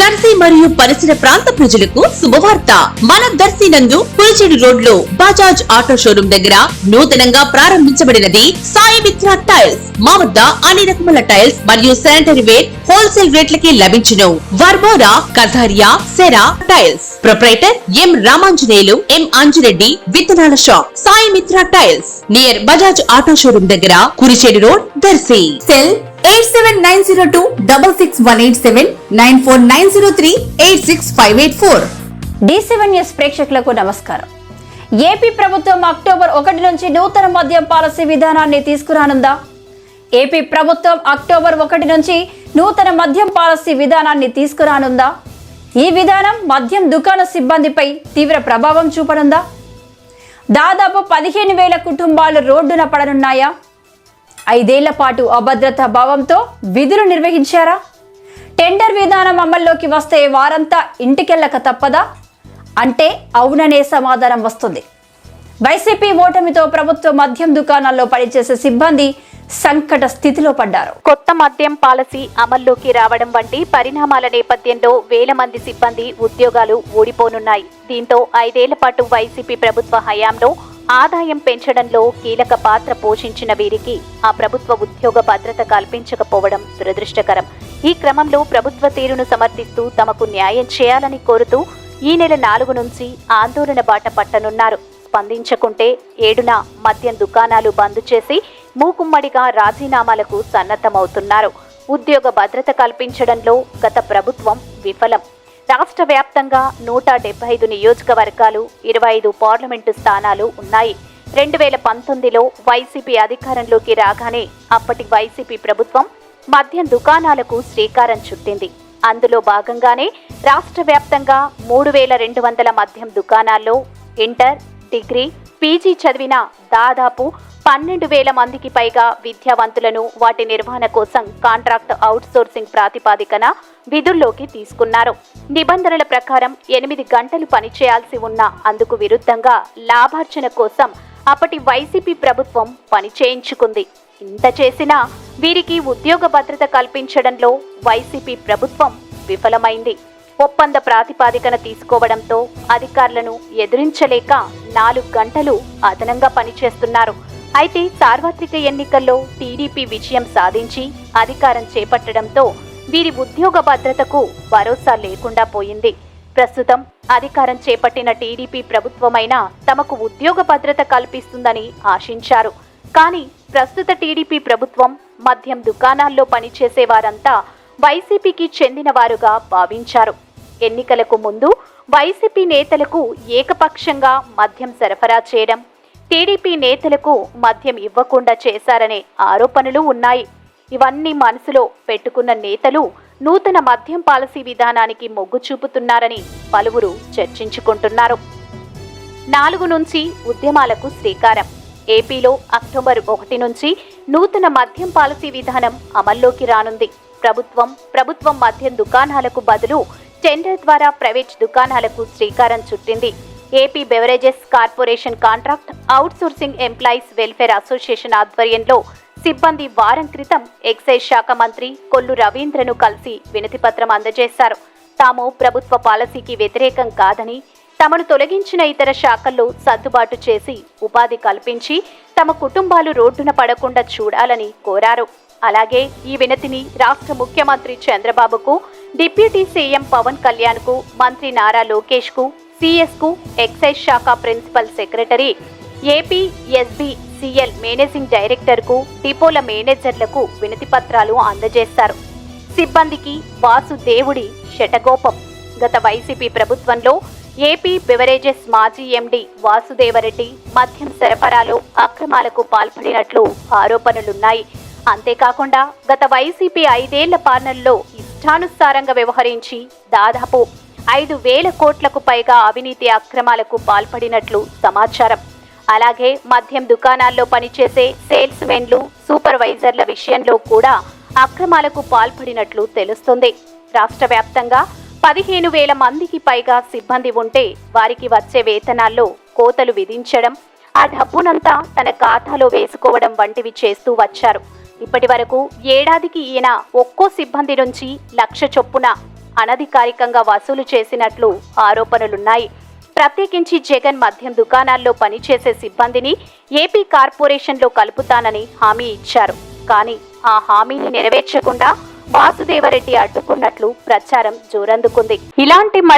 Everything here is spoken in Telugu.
దర్శి మరియు పరిసర ప్రాంత ప్రజలకు శుభవార్త. మన దర్శి నందు పులిచెడు రోడ్లో బజాజ్ ఆటో షోరూం దగ్గర నూతనంగా ప్రారంభించబడినది సాయి మిత్ర టైల్స్. మా వద్ద అన్ని రకముల టైల్స్ మరియు శానిటరీ వేర్ హోల్సేల్ రేట్లకి లభించును. Varmora కథారియా Cera tiles. Proprietor M Ramanjaneyulu M Anjireddy విత్తనాల shop Sai Mitra tiles near Bajaj auto showroom దగ్గర Kurichedu road Darsi. Cell eight seven nine zero two double six one eight seven nine four nine zero three eight six five eight four. D seven news ప్రేక్షకులకు నమస్కారం. ఏపీ ప్రభుత్వం అక్టోబర్ ఒకటి నుంచి నూతన మద్యం పాలసీ విధానాన్ని తీసుకురానుందా? ఏపీ ప్రభుత్వం అక్టోబర్ ఒకటి నుంచి నూతన మద్యం పాలసీ విధానాన్ని తీసుకురానుందా? ఈ విధానం మద్యం దుకాణ సిబ్బందిపై తీవ్ర ప్రభావం చూపనుందా? దాదాపు పదిహేను వేల కుటుంబాలు రోడ్డున పడనున్నాయా? ఐదేళ్ళ పాటు అభద్రతా భావంతో విధులు నిర్వహించారా? టెండర్ విధానం అమల్లోకి వస్తే వారంతా ఇంటికెళ్ళక తప్పదా? అంటే అవుననే సమాధానం వస్తుంది. వైసీపీ ఓటమితో ప్రభుత్వ మద్యం దుకాణాల్లో పనిచేసే సిబ్బంది సంకట స్థితిలో పడ్డారు. కొత్త మద్యం పాలసీ అమల్లోకి రావడం వంటి పరిణామాల నేపథ్యంలో వేల మంది సిబ్బంది ఉద్యోగాలు ఊడిపోనున్నాయి. దీంతో ఐదేళ్ళ పాటు వైసీపీ ప్రభుత్వ హయాంలో ఆదాయం పెంచడంలో కీలక పాత్ర పోషించిన వీరికి ఆ ప్రభుత్వ ఉద్యోగ భద్రత కల్పించకపోవడం దురదృష్టకరం. ఈ క్రమంలో ప్రభుత్వ తీరును సమర్థిస్తూ తమకు న్యాయం చేయాలని కోరుతూ ఈ నెల నాలుగు నుంచి ఆందోళన బాట పట్టనున్నారు. స్పందించకుంటే ఏడున మద్యం దుకాణాలు బంద్ చేసి మూకుమ్మడిగా రాజీనామాలకు సన్నద్ధమవుతున్నారు. ఉద్యోగ భద్రత కల్పించడంలో గత ప్రభుత్వం విఫలం. రాష్ట్ర వ్యాప్తంగా నూట డెబ్బై ఐదు నియోజకవర్గాలు ఇరవై ఐదు పార్లమెంటు స్థానాలు ఉన్నాయి. రెండు వేల పంతొమ్మిదిలో వైసీపీ అధికారంలోకి రాగానే అప్పటి వైసీపీ ప్రభుత్వం మద్యం దుకాణాలకు శ్రీకారం చుట్టింది. అందులో భాగంగానే రాష్ట్ర వ్యాప్తంగా మూడు వేల రెండు వందల మద్యం దుకాణాల్లో ఇంటర్ డిగ్రీ పీజీ చదివిన దాదాపు పన్నెండు వేల మందికి పైగా విద్యావంతులను వాటి నిర్వహణ కోసం కాంట్రాక్ట్ అవుట్సోర్సింగ్ ప్రాతిపాదికన విధుల్లోకి తీసుకున్నారు. నిబంధనల ప్రకారం ఎనిమిది గంటలు పనిచేయాల్సి ఉన్న అందుకు విరుద్ధంగా లాభార్జన కోసం అప్పటి వైసీపీ ప్రభుత్వం పనిచేయించుకుంది. ఇంత చేసినా వీరికి ఉద్యోగ భద్రత కల్పించడంలో వైసీపీ ప్రభుత్వం విఫలమైంది. ఒప్పంద ప్రాతిపాదికన తీసుకోవడంతో అధికారులను ఎదిరించలేక నాలుగు గంటలు అదనంగా పనిచేస్తున్నారు. అయితే సార్వత్రిక ఎన్నికల్లో టీడీపీ విజయం సాధించి అధికారం చేపట్టడంతో వీరి ఉద్యోగ భద్రతకు భరోసా లేకుండా పోయింది. ప్రస్తుతం అధికారం చేపట్టిన టీడీపీ ప్రభుత్వమైనా తమకు ఉద్యోగ భద్రత కల్పిస్తుందని ఆశించారు. కానీ ప్రస్తుత టీడీపీ ప్రభుత్వం మద్యం దుకాణాల్లో పనిచేసే వారంతా వైసీపీకి చెందిన వారుగా భావించారు. ఎన్నికలకు ముందు వైసీపీ నేతలకు ఏకపక్షంగా మద్యం సరఫరా చేయడం టీడీపీ నేతలకు మద్యం ఇవ్వకుండా చేశారనే ఆరోపణలు ఉన్నాయి. ఇవన్నీ మనసులో పెట్టుకున్న నేతలు నూతన మద్యం పాలసీ విధానానికి మొగ్గు చూపుతున్నారని పలువురు చర్చించుకుంటున్నారు. నాలుగు నుంచి ఉద్యమాలకు శ్రీకారం. ఏపీలో అక్టోబర్ ఒకటి నుంచి నూతన మద్యం పాలసీ విధానం అమల్లోకి రానుంది. ప్రభుత్వం ప్రభుత్వం మద్యం దుకాణాలకు బదులు టెండర్ ద్వారా ప్రైవేట్ దుకాణాలకు శ్రీకారం చుట్టింది. AP beverages corporation contract outsourcing employees welfare association ఆధ్వర్యంలో సిబ్బంది వారం క్రితం ఎక్సైజ్ శాఖ మంత్రి కొల్లు రవీంద్రను కలిసి వినతిపత్రం అందజేశారు. తాము ప్రభుత్వ పాలసీకి వ్యతిరేకం కాదని తమను తొలగించిన ఇతర శాఖల్లో సర్దుబాటు చేసి ఉపాధి కల్పించి తమ కుటుంబాలు రోడ్డున పడకుండా చూడాలని కోరారు. అలాగే ఈ వినతిని రాష్ట్ర ముఖ్యమంత్రి చంద్రబాబుకు డిప్యూటీ సీఎం పవన్ కళ్యాణ్కు మంత్రి నారా లోకేష్కు సిఎస్కు ఎక్సైజ్ శాఖ principal secretary AP SB CL managing డైరెక్టర్కు డిపోల మేనేజర్లకు వినతి పత్రాలు అందజేస్తారు సిబ్బందికి వాసుదేవుడి శటగోపం. గత వైసీపీ ప్రభుత్వంలో ఏపీ బెవరేజెస్ మాజీ ఎండి వాసుదేవరెడ్డి మద్యం సరఫరాలో అక్రమాలకు పాల్పడినట్లు ఆరోపణలున్నాయి. అంతేకాకుండా గత వైసీపీ ఐదేళ్ళ పాలనలో ఇష్టానుసారంగా వ్యవహరించి దాదాపు ఐదు వేల కోట్లకు పైగా అవినీతి అక్రమాలకు పాల్పడినట్లు సమాచారం. అలాగే మద్యం దుకాణాల్లో పనిచేసే సేల్స్ మెన్లు సూపర్వైజర్ల విషయంలో కూడా అక్రమాలకు పాల్పడినట్లు తెలుస్తుంది. రాష్ట్ర వ్యాప్తంగా పదిహేను వేల మందికి పైగా సిబ్బంది ఉంటే వారికి వచ్చే వేతనాల్లో కోతలు విధించడం ఆ డబ్బునంతా తన ఖాతాలో వేసుకోవడం వంటివి చేస్తూ వచ్చారు. ఇప్పటి వరకు ఏడాదికి ఈయన ఒక్కో సిబ్బంది నుంచి లక్ష చొప్పున అనధికారికంగా వసూలు చేసినట్లు ఆరోపణలున్నాయి. ప్రత్యేకించి జగన్ మద్యం దుకాణాల్లో పనిచేసే సిబ్బందిని ఏపీ కార్పొరేషన్లో కలుపుతానని హామీ ఇచ్చారు. కానీ ఆ హామీని నెరవేర్చకుండా వాసుదేవరెడ్డి అడ్డుకున్నట్లు ప్రచారం జోరందుకుంది. ఇలాంటి మరి